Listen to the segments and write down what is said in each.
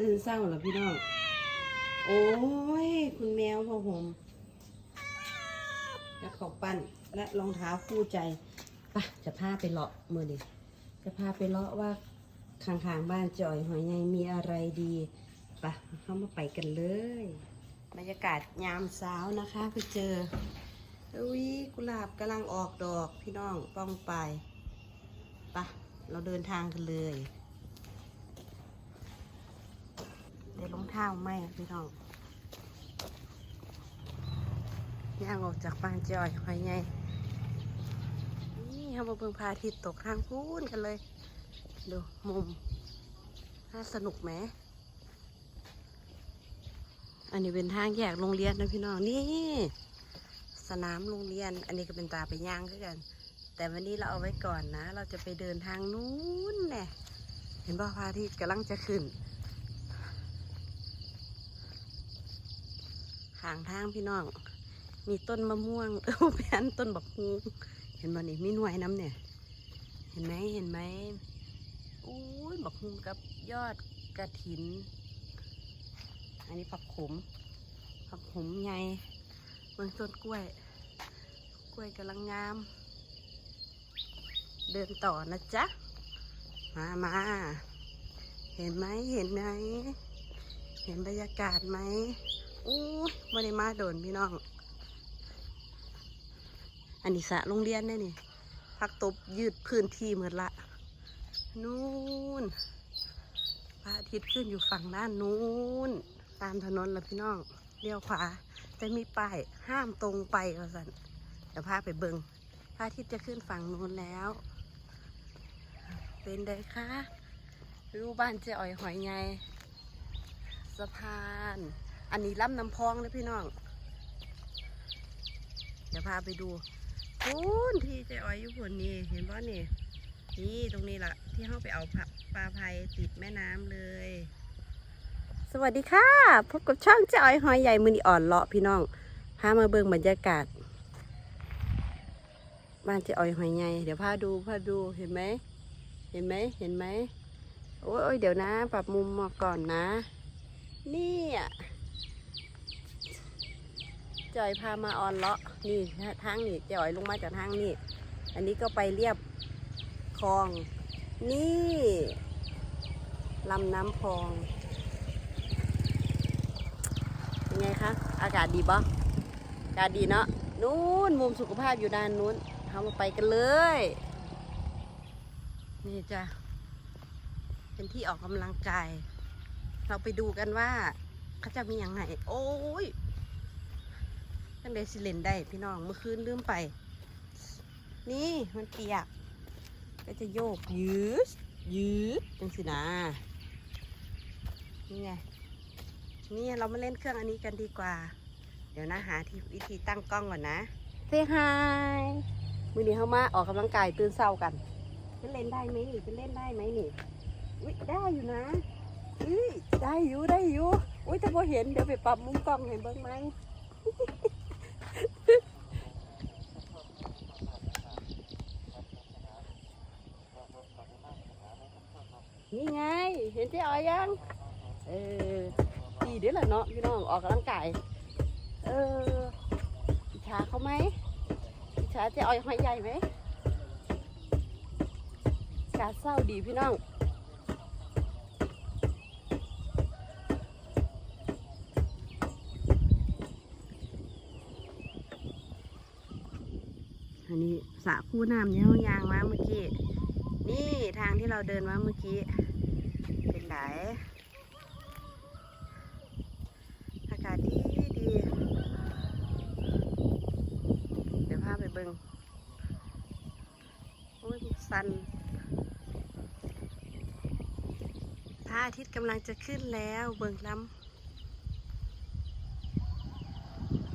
ตื่นเศร้าแล้วพี่น้อง โอ้ย คุณแมวพ่อผมและขอบปั้นและรองเท้าคู่ใจไปะจะพาไปเลาะมือดิจะพาไปเลาะว่าข้างๆบ้านจอยหอยใหญ่มีอะไรดีไปะเข้ามาไปกันเลย บรรยากาศยามเช้านะคะไปเจออุ้ยกุหลาบกำลังออกดอกพี่น้องป้องไปไปะเราเดินทางกันเลย เดี๋ยวรองเท้าไหมพี่น้องย่างออกจากบ้านจอยหอยไงนี่เขาเบิ่งพาทิตตกทางพูนกันเลย ดูมุมน่าสนุกไหม อันนี้เป็นทางแยกโรงเรียนนะพี่น้องนี่สนามโรงเรียน อันนี้ก็เป็นตาไปย่างด้วยกัน แต่วันนี้เราเอาไว้ก่อนนะ เราจะไปเดินทางนู้นแน่เห็นป่ะพระอาทิตย์กำลังจะขึ้น ขางทางพี่น้อง มีต้นมะม่วงเออแพนต้นบักฮูเห็นบ่นี่มีหน่วยน้ำเนี่ย เห็นไหมเห็นไหมอุ้ยบักฮูกับยอดกระถิน อันนี้ผักขมผักขมใหญ่เมืองต้นกล้วย กล้วยกำลังงาม เดินต่อนะจ๊ะ มามาเห็นไหมเห็นไหมเห็นบรรยากาศไหม อู้ไม่ได้มาโดนพี่น้อง อันนี้สะโรงเรียนเนี่ยนี่พักตบยืดพื้นที่เหมดละ นู่นพระอาทิตย์ขึ้นอยู่ฝั่งด้านนู้น ตามถนนละพี่น้องเลี้ยวขวาจะมีป้ายห้ามตรงไปว่าสันเดี๋ยวพาไปเบิงพระอาทิตย์จะขึ้นฝั่งนู้นแล้ว เป็นไดคะรูบ้านเจ๊อ๋อยหอยไงสะพาน อันนี้ลำน้ำพองนะพี่น้อง เดี๋ยวพาไปดูพูนที่เจ๊อ้อยอยู่ผนนี่เห็นว่านี่ นี่ตรงนี้ล่ะ ที่เขาไปเอาปลาปลาภัยติดแม่น้ำเลย สวัสดีค่ะ พบกับช่องเจ๊อ้อยหอยใหญ่มือนีอ่อนเลาะพี่น้องพามาเบิ่งบรรยากาศบ้านเจ๊อ้อยหอยใหญ่เดี๋ยวพาดูพาดูเห็นไหมเห็นไหมเห็นไหมโอ้ยเดี๋ยวนะ ปรับมุมมาก่อนนะนี่อะ จอยพามาออนเลาะนี่ทางนี่จอยลงมาจากทางนี่ อันนี้ก็ไปเรียบคลอง นี่ลำน้ำพองเป็นไงคะอากาศดีปะอากาศดีเนาะนู้นมุมสุขภาพอยู่ด้านนู้นทำมาไปกันเลย นี่จ้ะเป็นที่ออกกำลังกาย เราไปดูกันว่าเขาจะมีอย่างไงโอ้ย ตั้งแต่สิเลนได้พี่น้องเมื่อคืนลืมไป นี่มันเปียก ก็จะโยกยืดยืดจังสินะนี่ไงนี่เรามาเล่นเครื่องอันนี้กันดีกว่า เดี๋ยวนะหาที่วิธีตั้งกล้องก่อนนะเซฮายมือนี้เขามาออกกำลังกายตื่นเช้ากันจะเล่นได้ไหมนี่จะเล่นได้ไหมนี่อุ้ยได้อยู่นะอุ้ยได้อยู่ได้อยู่อุ้ยแต่พอเห็นเดี๋ยวไปปรับมุมกล้องเห็นเบ้างไหม นี่ไง เห็นเจ๊ออยยัง เออดีเด้อล่ะเนาะพี่น้องออกกำลังกาย เอออิจฉาเขาไหมอิจฉาเจ๊ออยหอยใหญ่ไหมกาเศร้าดีพี่น้องอันนี้สระคู่น้ำเนี่ยเขายางมาเมื่อกี้ นี่ทางที่เราเดินมาเมื่อกี้ เป็นไหนอากาศดีดี เดี๋ยวพาไปเบิงโอ้ยสันพระอาทิตย์กำลังจะขึ้นแล้วเบิงล้ำ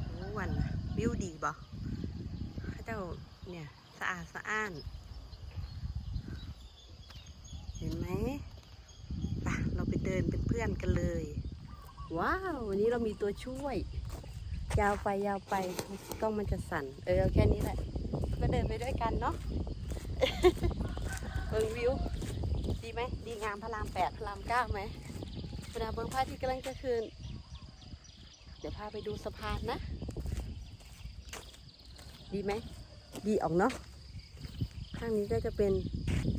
โอ้วันวิวดีบ่เขาเจ้าเนี่ย สะอาดสะอ้าน เห็นไหมไปะเราไปเดินเป็นเพื่อนกันเลย ว้าว วันนี้เรามีตัวช่วย ยาวไปยาวไปกล้องมันจะสั่น เออเอาแค่นี้แหละ ก็เดินไปด้วยกันเนาะเบิ่งวิว ดีไหม ดีงามพระรามแปดพระรามเก้าไหมเวลาเบิ้งพระอาทิตย์กำลังจะขึ้นเดี๋ยวพาไปดูสะพานนะ ดีไหม ดีออกเนาะ ข้างนี้ก็จะเป็น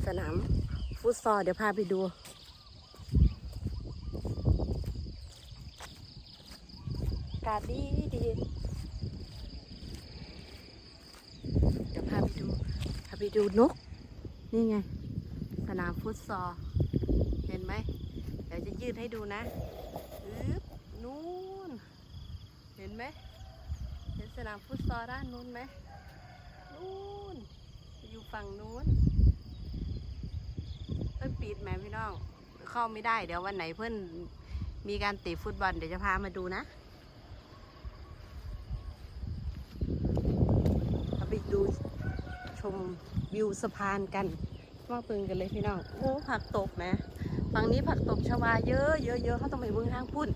สนาม ฟุตซอลเดี๋ยวพาไปดูกาศดีดีเดี๋ยวพาไปดู พาไปดูนก นี่ไง สนามฟุตซอลเห็นไหม เดี๋ยวจะยืดให้ดูนะอึ๊บนู่น เห็นไหม เห็นสนามฟุตซอลด้านนู้นไหม นู่น อยู่ฝั่งนู้น ปิดไหมพี่น้อง เข้าไม่ได้เดี๋ยววันไหนเพื่อนมีการเตะฟุตบอลเดี๋ยวจะพามาดูนะเอาไปดูชมวิวสะพานกันมาเปิงกันเลยพี่น้อง โอ้ผักตบนะฝั่งนี้ผักตบชวาเยอะเยอะเยอะเขาต้องไปเบื้องทางพุ่น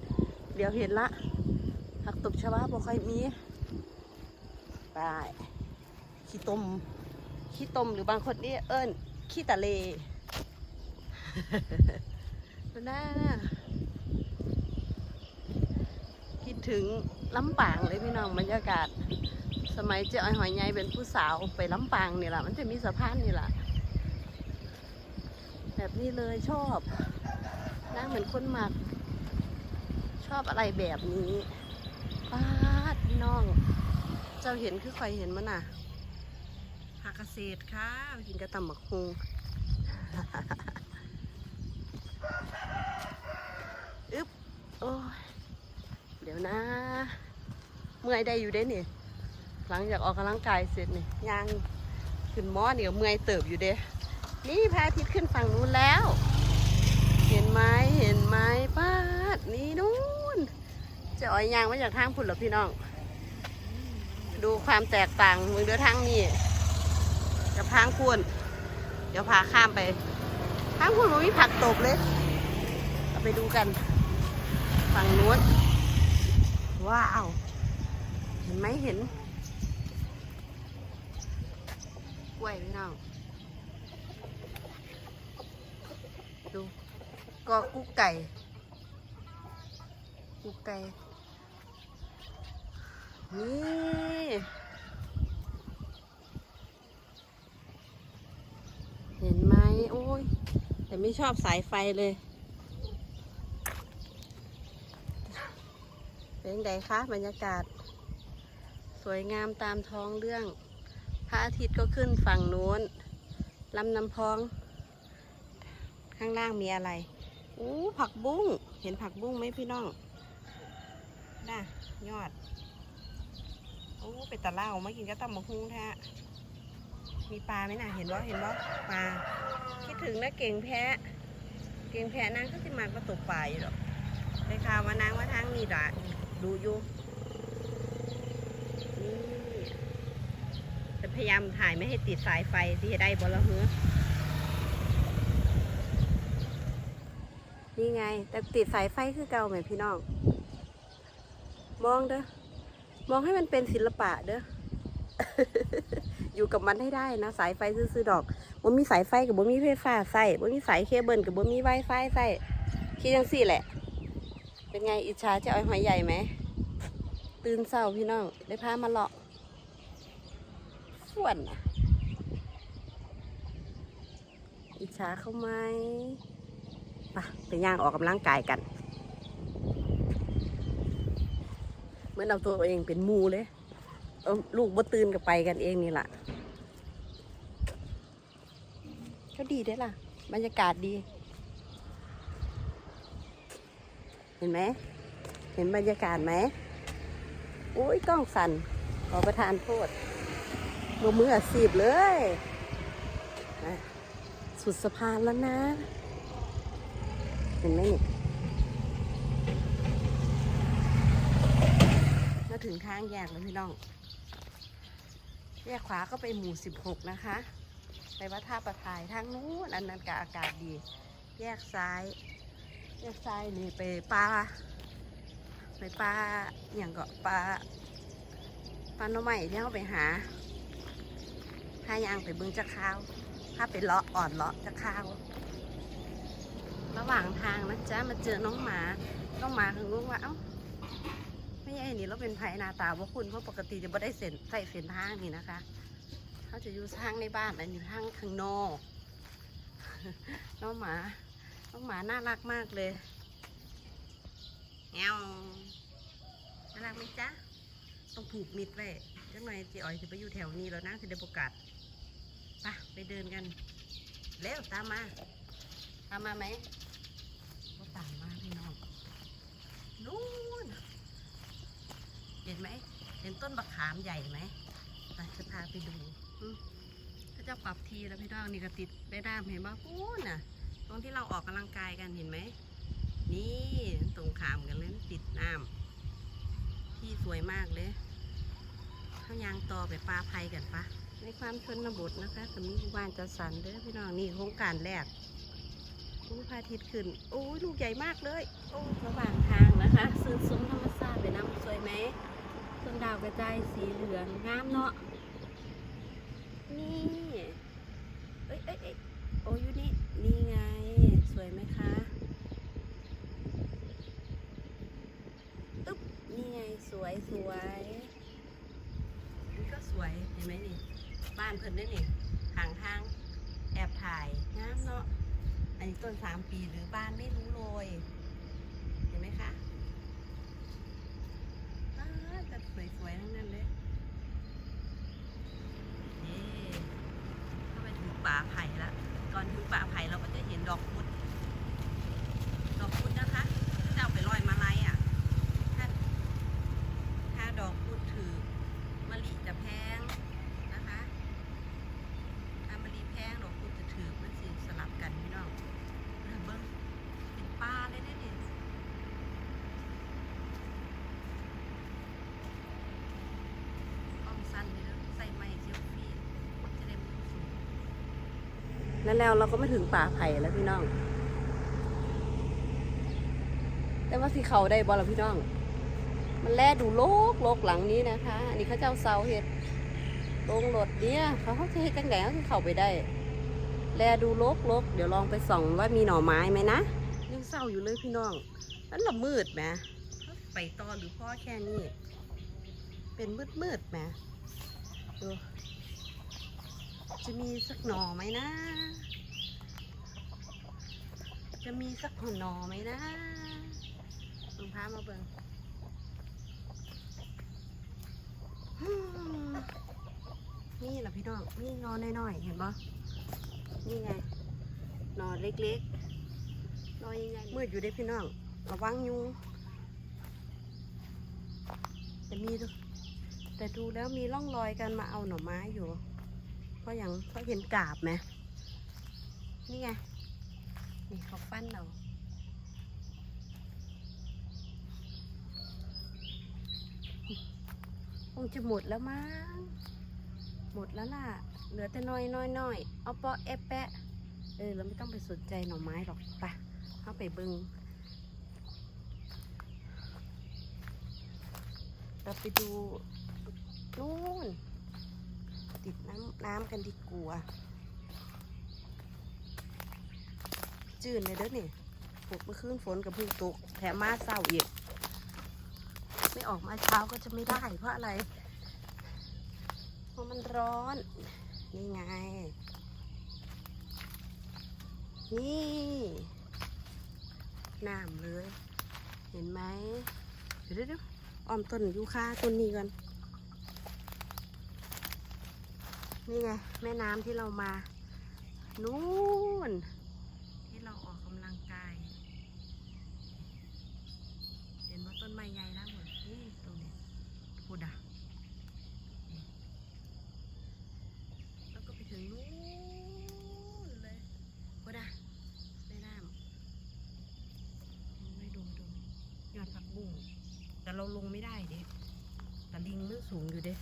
เดี๋ยวเห็นละ ผักตบชวาบ่ค่อยมีไปขี้ต้มขี้ต้มหรือบางคนเรียกเอิ้นขี้ตะเล น่าคิดถึงลำปางเลยพี่น้องบรรยากาศ สมัยเจ้าอ้อยหอยใหญ่เป็นผู้สาวไปลำปางนี่แหละมันจะมีสะพานนี่แหละแบบนี้เลยชอบนั่งเหมือนคนหมัก ชอบอะไรแบบนี้ป้าดพี่น้อง เจ้าเห็นคือใครเห็นมันน่ะผักเกษตรค่ะกินกระตำหมักฮง อึ๊บ โอ้ย เดี๋ยวนะ เมื่อยได้อยู่เด้นี่ หลังจากออกกำลังกายเสร็จนี่ยางขึ้นมอเนี่ก็เมื่อยเติบอยู่เด้นี่พระอาทิตย์ขึ้นฝั่งนู้นแล้ว เห็นไหมเห็นไหมป้าดนี่นู้นจะอ่อยยางมาจากทางพุ่นหรอพี่น้อง ดูความแตกต่างมึงเดือทางนี้กับทางพุ่นเดี๋ยวพาข้ามไปทางพุ่นมันมีผักตบเลยเอาไปดูกัน ฝั่งนู้นว้าว ห็นไหมเห็นกล้วยพี่น้องดูก็กุ๊กไก่กุ๊กไก่นี่เห็นไหมโอ้ย แต่ไม่ชอบสายไฟเลยเป็นไงคะบรรยากาศ สวยงามตามท้องเรื่อง พระอาทิตย์ก็ขึ้นฝั่งนู้นลำน้ำพอง ข้างล่างมีอะไรอู้ผักบุ้ง เห็นผักบุ้งไหมพี่น้องน่ะยอดโอ้เป็นตะเล่ามากินก็ตำมะฮุ้งแท้มีปลาไหมน่ะ เห็นบ่เห็นบ่ปลาคิดถึงนะเก่งแพะ เก่งแพะนางก็สิมากระตกปลาอยู่หรอกเลยข่าวว่านางว่าทางนี้ละดูอยู่ นี่จะ พยายามถ่ายไม่ให้ติดสายไฟที่จะได้บอละเฮือนี่ไง แต่ติดสายไฟคือเก่าไหมพี่น้อง มองเด้อ มองให้มันเป็นศิลปะเด้อ อยู่กับมันให้ได้นะ สายไฟซื้อดอกบ่มีสายไฟกับบ่มีไฟฟ้าใส่บ่มีสายเคเบิลกับบ่มีไวไฟใส่คิดจังสี่แหละ เป็นไงอิจฉาเจะอ้อยหอยใหญ่ไหม ตื่นเศร้าพี่น้อง ได้พามาเลาะ ส่วนน่ะอิจฉาเขาไหมไปไปย่างออกกำลังกายกันเหมือนเอาตัวเองเป็นมูเลยเอาลูกบ่ตื่นกับไปกันเองนี่แหละก็ดีได้ล่ะ บรรยากาศดี เห็นไหม เห็นบรรยากาศไหมโอ้ยกล้องสั่นขอประทานโทษ มือมืออาชีพเลยสุดสะพานแล้วนะ เห็นไหมนี่มาถึงทางแยกแล้วพี่น้อง แยกขวาก็ไปหมู่สิบหกนะคะ ไปวัดท่าประทายทางนู้นอันนั้นก็อากาศดี แยกซ้าย แยกซ้ายนี่ไปปลาไปปลาอย่างก็ปลาปลาหน่อไม้ที่เขาไปหา ถ้ายางไปบิ้งจะข้าว ถ้าไปเลาะอ่อนเลาะจะข้าว ระหว่างทางนะจ๊ะมาเจอน้องหมา น้องหมาถึงรู้ว่าเอ้าไม่ใช่นี่เราเป็นไผ่นาตาว่าคุณเพราะปกติจะไม่ได้เส้นใส่เส้นทางนี่นะคะ เขาจะอยู่ทางในบ้านอันอยู่ทางข้างนอก น้องหมา น้องหมาน่ารักมากเลยแงวน่ารักไหมจ๊ะ ต้องผูกมิดไว้จังหน่อยจีอ๋อยจะไปอยู่แถวนี้แล้วนะจะได้ประกาศ ไปไปเดินกันเร็วตามมา ตามมาไหมก็ตามมาพี่น้องนู่นเห็นไหม เห็นต้นบักขามใหญ่ไหมไปจะพาไปดูอืมเขาจะปรับทีแล้วพี่น้องนี่ก็ติดได้ด้ามเห็นป่ะพูนน่ะ ตรงที่เราออกกำลังกายกันเห็นไหม นี่ตรงขามกันเลยติดน้ำที่สวยมากเลยเขายางต่อไปปลาไพกันปะ ในความชนบทนะคะสมีหมู่บ้านจะสันเด้อพี่น้องนี่โครงการแรกอู้พาทิตขึ้นโอ้ยลูกใหญ่มากเลยโอ้ระหว่างทางนะคะซื้อซุ้มธรรมชาติไปน้ำสวยไหมต้นดาวกระจายสีเหลืองงามเนาะนี่เอ้ยเอ้ยเอ้ยอยู่นี่ นี่ไง สวยไหมคะอึ๊บ นี่ไง สวยสวยนี่ก็สวย เห็นไหมนี่ บ้านเพิ่นได้นี่ห่างทาง แอบถ่ายงามเนาะ อันนี้ ต้นสามปีหรือบ้านไม่รู้โรยเห็นไหมคะอ้าวแต่สวยๆทั้งนั้นเลยนี่เข้าไปถึงป่าไผ่ละก่อนถึงป่าไผ่เราก็จะเห็นดอกพุธดอกพุธนะคะจะเอาไปลอยมาลัยอะ ถ้าถ้าดอกพุธถือมะลิจะแพงนะคะ ถ้ามะลิแพงดอกพุธจะถือมันสิสลับกันพี่น้อง เบิ่งเป็นปลาเลยได้ดิอ้อมสั้นเลยเด้อใส่ไม้เซียวฟี่จะได้มุมสูง แล้วแล้วเราก็ไม่ถึงป่าไผ่แล้วพี่น้อง แต่ว่าสิเขาได้บอละพี่น้อง มันแลดูโลกโลกหลังนี้นะคะ อันนี้เขาเจ้าเสาเห็ดลงรถเนี่ยเขาเขาจะเฮ็ดกันไงเขาเข้าไปได้ แลดูโลกโลกเดี๋ยวลองไปส่องว่ามีหน่อไม้ไหมนะยังเศร้าอยู่เลยพี่น้องนั่นละมืดไหมไปต่อหรือพ่อแค่นี้ เป็นมืดมืดไหมดู จะมีสักหน่อไหมนะ จะมีสักหน่อไหมนะลองพามาเบิงนี่แหละพี่น้องนี่งอนน้อยๆเห็นปะนี่ไง นอนเล็กๆนอนยังไงมืดอยู่ได้พี่น้องระวังยุงแต่มีแต่ดูแล้วมีร่องรอยการมาเอาหน่อไม้อยู่ เพราย่างเพราเห็นกาบไหมนี่ไง นี่เขาปั้นเราคงจะหมดแล้วมั้ง หมดแล้วล่ะ เหลือแต่น้อยน้อยน้อยเอาปาะแอะแปะ เออเราไม่ต้องไปสนใจหน่อไม้หรอกไปะเข้าไปเบิงเราไปดูนู่น ติดน้ำน้ำกันดีกว่าจืดเลยเด้อนี่ฝนเมื่อคืนฝนกับพึ่งตกแถมมาเศร้าอีก ไม่ออกมาเช้าก็จะไม่ได้ เพราะอะไร เพราะมันร้อน นี่ไง นี่น้ำเลย เห็นไหมเดี๋ยวเดี๋ยวอ้อมต้นยูคาต้นนี้ก่อน นี่ไงแม่น้ำที่เรามา นู่น ที่เราออกกำลังกาย เห็นว่าต้นไม้ใหญ่แล้วหมดนี่ตรงนี้พูดอะแล้วก็ไปถึงนู้นเลยก็ได้ไม่น้ำไม่ดูดูยอดผักบุ้งแต่เราลงไม่ได้เด็กแต่ลิงมันสูงอยู่เด็ก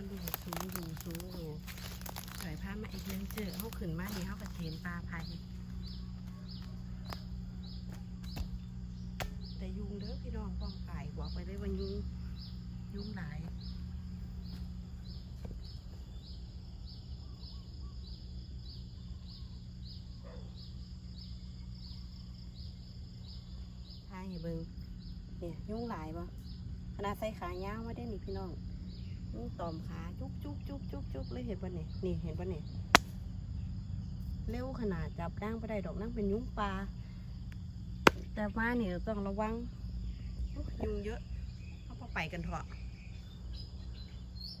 ระดูกสูงดูสูงดูสวยผ้ามาอีกนึงเจอเขาขืนมาดีเขากระเทนปลาไผ่แต่ยุงเด้อพี่น้องป้องไปบอกไปเลยว่ายุงยุงหลายทายเบิ่งเนี่ยยุงหลายบ่ขนาดใส่ขายาวมาได้นี่พี่น้อง ตอมขาจุกจุกจุกจุกจุกเลยเห็นปะเนี่ยนี่เห็นปะเนี่ยเร็วขนาดจับด่างไปได้ดอกนั่งเป็นยุงปลาแต่มาเนี่ยต้องระวังยุงเยอะเขาพอไปกันเถอะ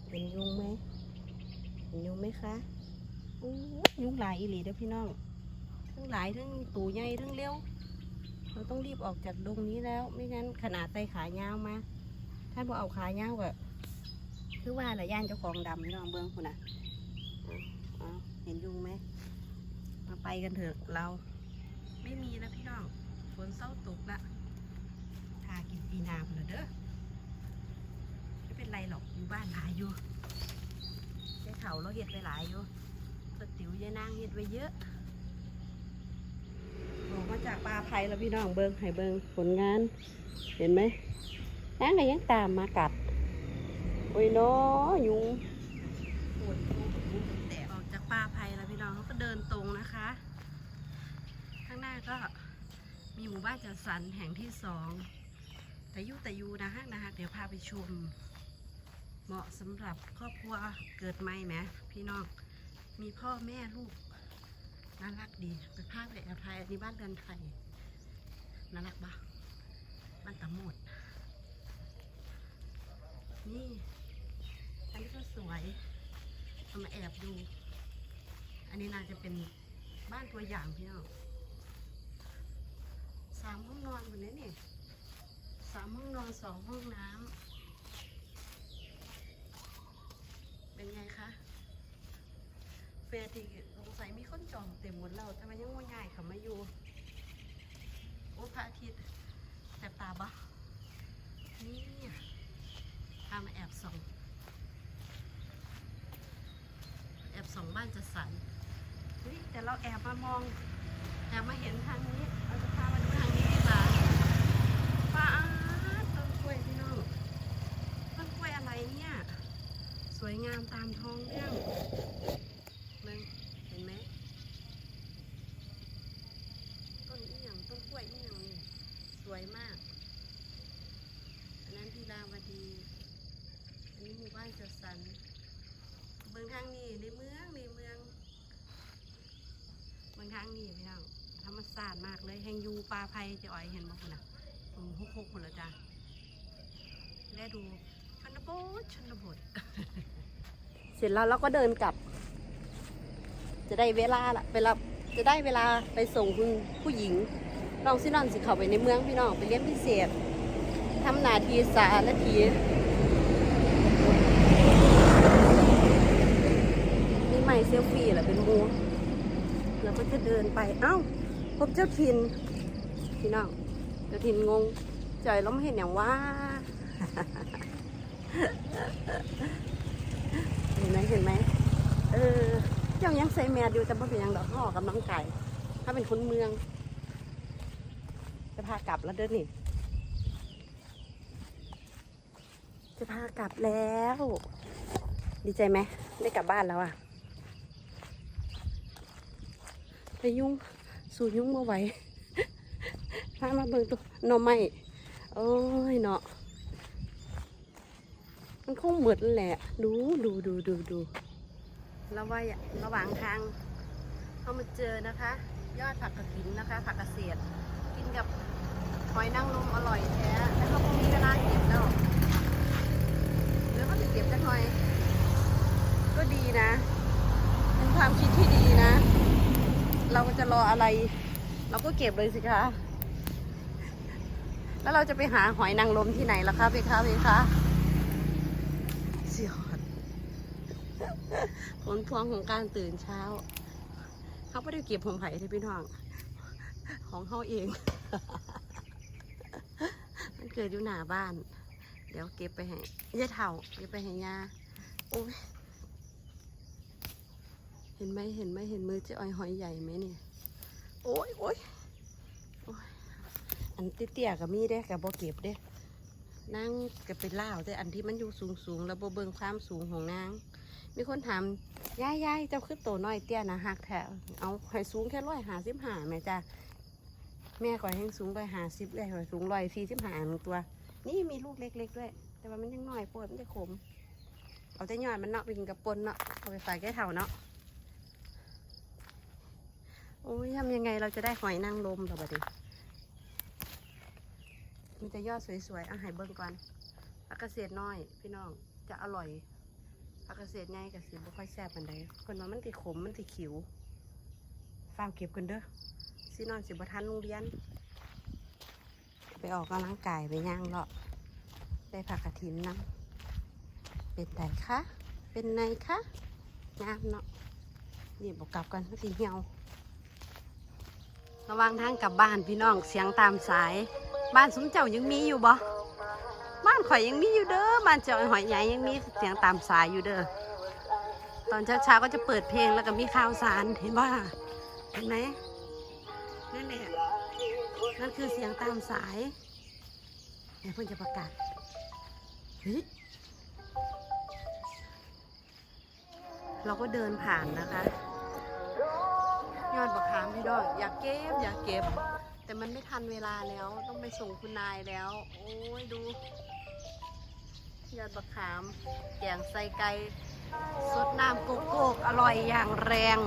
เป็นยุงไหมเป็นยุงไหมคะอู้ยุงหลายอีหลีเด้อพี่น้องทั้งหลายทั้งตูใหญ่ทั้งเร็วเราต้องรีบออกจากดงนี้แล้ว ไม่งั้นขนาดไตขายาวมาถ้าพอเอาขายาวก็ คือว่าละย่านเจ้าของดำพี่น้องเบิ้งคุณน่ะเอาเอาเห็นยุงไหมมาไปกันเถอะเรา ไม่มีแล้วพี่น้องฝนเศร้าตกละทากินปีนาพุ่นละเด้อไม่เป็นไรหรอกอยู่บ้านหลายอยู่ใช้เถาเราเห็ดไปหลายอยู่สติ๋วยายนางเห็ดไว้เยอะออกมาจากปลาไผ่แล้วพี่น้องเบิงให้เบิงผลงาน เห็นไหมนางก็ยังตามมากัด โอ้ยเน้อยุงออกจากปลาไผ่แล้วพี่น้องเขาก็เดินตรงนะคะ ข้างหน้าก็มีหมู่บ้านจัดสรรแห่งที่สองแต่ยุแต่ยูนะฮะนะคะเดี๋ยวพาไปชม เหมาะสำหรับครอบครัวเกิดใหม่ไหมพี่น้องมีพ่อแม่ลูกน่ารักดีเป็นภาพเลยอภัยอันนี้บ้านเรือนไทยน่ารักปะบ้านตะหมดนี่ นี้ก็สวยเอามาแอบดู อันนี้น่าจะเป็นบ้านตัวอย่างพี่น้องสามห้องนอนบนนี้นี่สามห้องนอนสองห้องน้ำเป็นไงคะเฟรที่สงสัยมีคนจองเต็มหมดแล้วแต่มันยังว่าง่ายเขามาอยู่โอ้พระอาทิตย์แสบตาบะนี่พามาแอบส่อง แอบส่องบ้านจัดสรรเฮ้ยแต่เราแอบมามองแอบมาเห็นทางนี้เราจะพามาดูทางนี้ดีกว่าป้าดต้นกล้วยพี่น้องต้นกล้วยอะไรเนี่ยสวยงามตามท้องเรื่องมึงเห็นไหมต้นอีหยังต้นกล้วยอีหยังนี่สวยมากอันนั้นที่ราวดีอันนี้หมู่บ้านจัดสรร เบืองทางนี้ในเมืองในเมืองเบืองทางนี้พี่น้องธรรมศาสตร์มากเลยแหงยูปลาไผ่จะอ่อยเห็นบ้างคุณน่ะผมฮุกฮุกหมดแล้วจ้ะแลดูชนบทชนบทเสร็จแล้วเราก็เดินกลับ จะได้เวลาละเวลาจะได้เวลาไปส่งคุณผู้หญิงน้องซินอนสิเขาไปในเมืองพี่น้องไปเรียนพิเศษทำหนาทีสาและทีนี่ไม่ เซลฟี่แหละเป็นมูแล้วก็จะเดินไปเอ้าพบเจ้าถิ่นพี่น้องเจ้าถิ่นงงจอยล้วไม่เห็นอย่างว่าเห็นไหมเห็นไหมเออเจ้ายังใส่แมสอยู่แต่บ่เป็นยังดอกห่อกำลังไก่ ถ้าเป็นคนเมือง จะพากลับแล้วเด้อนี่จะพากลับแล้ว ดีใจไหมได้กลับบ้านแล้วอะ ไปยุ่งสู่ยุ่งมาไหวพามาเบิ่งตัวหน่อไม้โอ้ยเนาะมันคงหมดแล้วแหละ ดูดูดูดูดูแล้วว่าระหว่างทางเขามาเจอนะคะ ยอดผักกระถินนะคะ ผักกระเสียดกินกับหอยนางรมอร่อยแท้แต่เขาคงมีเวลาเก็บแล้วหรือเขาจะเก็บจังหอย ก็ดีนะ เป็นความคิดที่ดีนะ เราจะรออะไร เราก็เก็บเลยสิคะ แล้วเราจะไปหาหอยนางรมที่ไหนล่ะคะเพคะเพคะเสุดยดผลพวงของการตื่นเช้า เขาไม่ได้เก็บผมไผ่ที่พี่น้อง ของเขาเอง มันเกิดอยู่หน้าบ้าน เดี๋ยวเก็บไปให้ยายเถ่าเก็บไปให้ยาโอ้ย เห็นไหมเห็นไหมเห็นมือเจ๊อ้อยหอยใหญ่ไหมเนี่ย โอ้ยโอ้ยโอ้ยอันเตี้ยๆกับมีเด้กับบ่เก็บเด้นางก็ไปล่าวแต่อันที่มันอยู่สูงสูงๆแล้วบ่เบิ่งความสูงของนาง มีคนถามยายยายเจ้าคือโตน้อยเตี้ยนะหักแถวเอาให้สูงแค่ร้อยหาสิบหาแม่จ้าแม่ก่อยแห้งสูงร้อยหาสิบเลยข่อยสูงร้อยสี่สิบห้าหนึ่งตัว นี่มีลูกเล็ก ๆ ด้วย แต่ว่ามันยังน้อยโปวดมันจะขม เอาแต่ยอดมันเนาะไปกินกับปนเนาะเอาไปฝากแก่เถ่าเนาะ โอ้ยทำยังไงเราจะได้หอยนางรมต่อไปดิมีแต่ยอดสวยๆอาหายเบิ้งก่อนผักเกษน้อย พี่น้องจะอร่อยผักเกษตรใหญ่กับสีบ่ค่อยแซ่บปันใดคนว่ามันติขมมันติขิวฟาร์มเก็บกันเด้อสินอนสิบ่ทันโรงเรียน ไปออกกำลังกายไปย่างเลาะได้ผักกระถินน้ำเป็นไงคะเป็นไงคะงามเนาะนี่บอกกลับกันเมื่อกี้เหี่ยว ระหวังทางกลับบ้านพี่น้องเสียงตามสาย บ้านสมเจ้ายังมีอยู่บ่บ้านข่อยยังมีอยู่เด้อบ้านเจ้าหอยใหญ่ยังมีเสียงตามสายอยู่เด้อตอนเช้าๆก็จะเปิดเพลงแล้วก็มีข่าวสารเห็นว่เห็นไหมนั่นแหละนั่นคือเสียงตามสายเดี๋ยวเพิ่งจะประกาศเฮ้เราก็เดินผ่านนะคะ ยอดบักขามพี่น้องอยากเก็บอยากเก็บ แต่มันไม่ทันเวลาแล้วต้องไปส่งคุณนายแล้ว โอ้ยดู ยอดบักขามแกงใส่ไก่สดน้ำโกโก้อร่อยอย่างแรง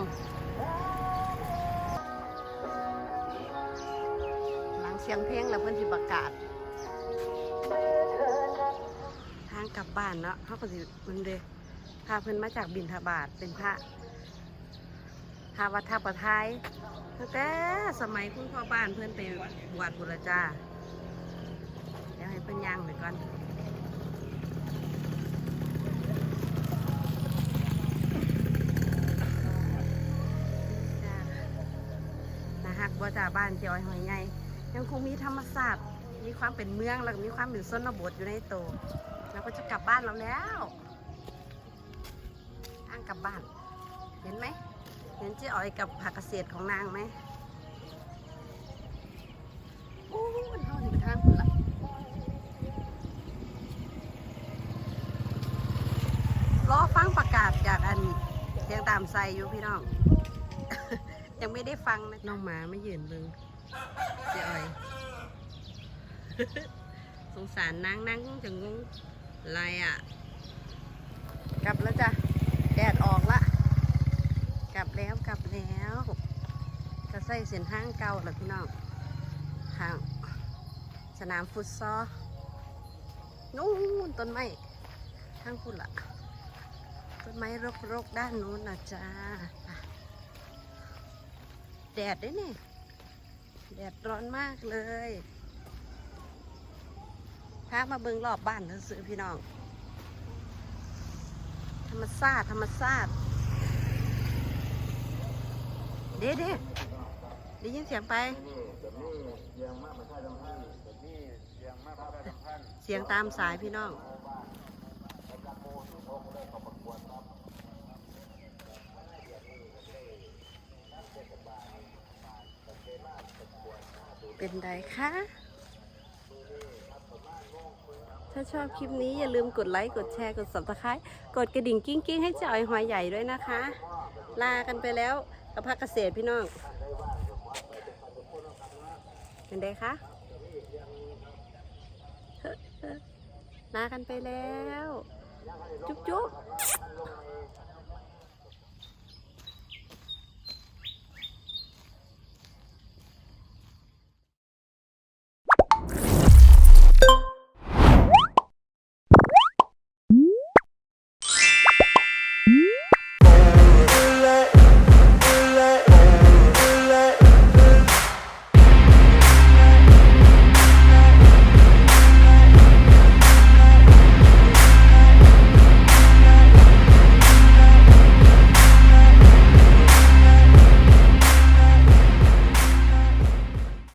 หลังเสียงเพลงแล้วเพื่อนสิประกาศ ทางกลับบ้านเนาะเขาก็สิมันเดพาเพื่อนมาจากบินทบาทเป็นพระ ทาวัดท่าประทายตั้งแต่สมัยคุณพ่อบ้านเพื่อนไปบวัดบุรจ้าเดี๋ยวให้เพื่อนย่างไปก่อนจ้านะฮักบ่จ่าบ้านเจียวหอยใหญ่ยังคงมีธรรมศาสตร์มีความเป็นเมืองแล้วก็มีความเป็นส้นบทอยู่ในตัวเราก็จะกลับบ้านเราแล้วทางกลับบ้าน เห็นไหม เห็นเจ๊อ๋อยกับผักเกษตรของนางไหมโอ้มันเข้าถึงทางคุณละรอฟังประกาศจากอันเสียงตามไซอยู่พี่น้อง ยังไม่ได้ฟังนะน้องหมาไม่ยืนเบึงเจ๊อ๋อย สงสารนางนางคงจะงงอะไรอะ กลับแล้วจ้ะ แดดออกละ กลับ แล้วกลับแล้วจะใส่เส้นทางเก่าแล้วพี่น้องทางสนามฟุตซอลนู่นต้นไม้ทางคุณละต้นไม้รกๆด้านนู้นนะจ้าอะแดดด้วยนี่แดดร้อนมากเลยพามาเบิงรอบบ้านซื้อพี่น้อง ธรรมชาติธรรมชาติ เด้เด้ได้ยินเสียงไป เสียงตามสายพี่น้อง เป็นไดคะ ถ้าชอบคลิปนี้อย่าลืมกดไลค์ กดแชร์ กด subscribe กดกระดิ่งกิ้งกิ้งๆให้จอยหอยใหญ่ด้วยนะคะ ลากันไปแล้ว กับพักเกษตรพี่น้องเป็นไงคะลากันไปแล้ว จุ๊บจุ๊บ